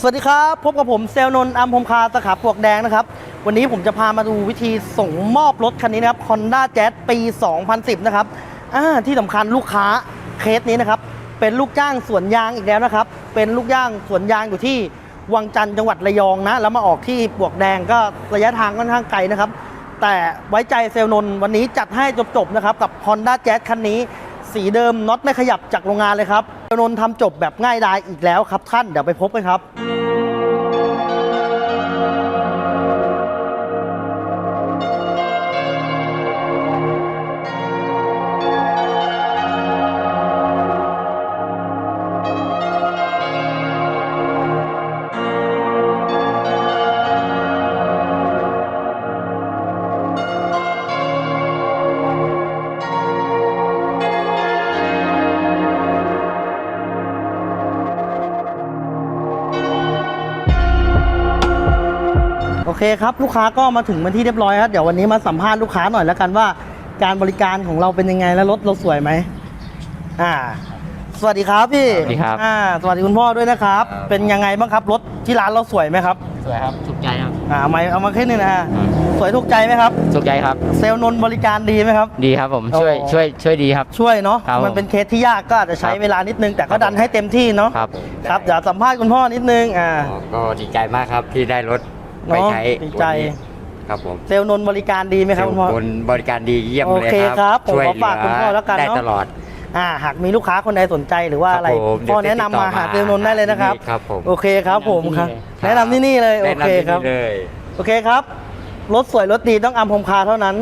สวัสดีครับ พบกับผมเซลนนท์อัมพมคาสาขาปวกแดงนะครับ วันนี้ผมจะพามาดูวิธีส่งมอบรถคันนี้นะครับ Honda Jazz ปี 2010 นะครับที่สำคัญลูกค้าเคสนี้นะครับ เป็นลูกจ้างสวนยางอีกแล้วนะครับ เป็นลูกจ้างสวนยางอยู่ที่วังจันทร์จังหวัดระยองนะ แล้วมาออกที่ปวกแดงก็ระยะทางค่อนข้างไกลนะครับ แต่ไว้ใจเซลนน์วันนี้จัดให้จบๆนะครับกับ Honda Jazz คันนี้ สีเดิมน็อตไม่ขยับจากโรงงานเลยครับ นนท์ทำจบแบบง่ายดายอีกแล้วครับท่าน เดี๋ยวไปพบกันครับ คครับลูกค้าก็มาถึงเป็นที่เรียบร้อยครับเดี๋ยววันนี้มาสัมภาษณ์ลูกค้าหน่อยแล้วกันว่า การบริการของเราเป็นยังไงและรถเราสวยไหมอ่า สวัสดีครับพี่สวัสดีครับอ่าสวัสดีคุณพ่อด้วยนะครับครับเป็นยังไงบ้างครับรถที่ร้านเราสวยไหมครับ สวยครับถูกใจครับอ่าเอามาเอามาแค่นี้นะฮะสวยถูกใจไหมครับ ถูกใจครับ เซลล์นนท์บริการดีไหมครับ ดีครับผมช่วยโอ้ช่วยช่วยดีครับ ช่วยเนาะครับผมมันเป็นเคสที่ยากก็อาจจะใช้ครับเวลานิดนึงแต่ก็ครับดันให้เต็มที่เนาะครับครับเดี๋ยวสัมภาษณ์คุณพ่อนิดนึงอ่าอ๋อก็ดีใจมากครับที่ได้รถ ไปเนาะใช้ดีใจ วันนี้ครับผมเซลล์นนท์บริการดีไหมครับคุณพ่อเซลล์คนบริการดีเยี่ยมโอเลยเคครับครับผมช่วยขอฝากคุณพ่อแล้วกันได้เนอะ ตลอด อ่าหากมีลูกค้าคนใดสนใจหรือว่าครับอะไรผมพ่อเดี๋ยวแนะนำมาติดต่อหาเซลล์นนท์ได้เลยนะครับครับผม โอเคครับผมครับแนะนำที่นี่เลยโอแนะนำเคที่ครับ นี่เลย โอเคครับ รถสวยรถดีต้องอัมพมคาเท่านั้น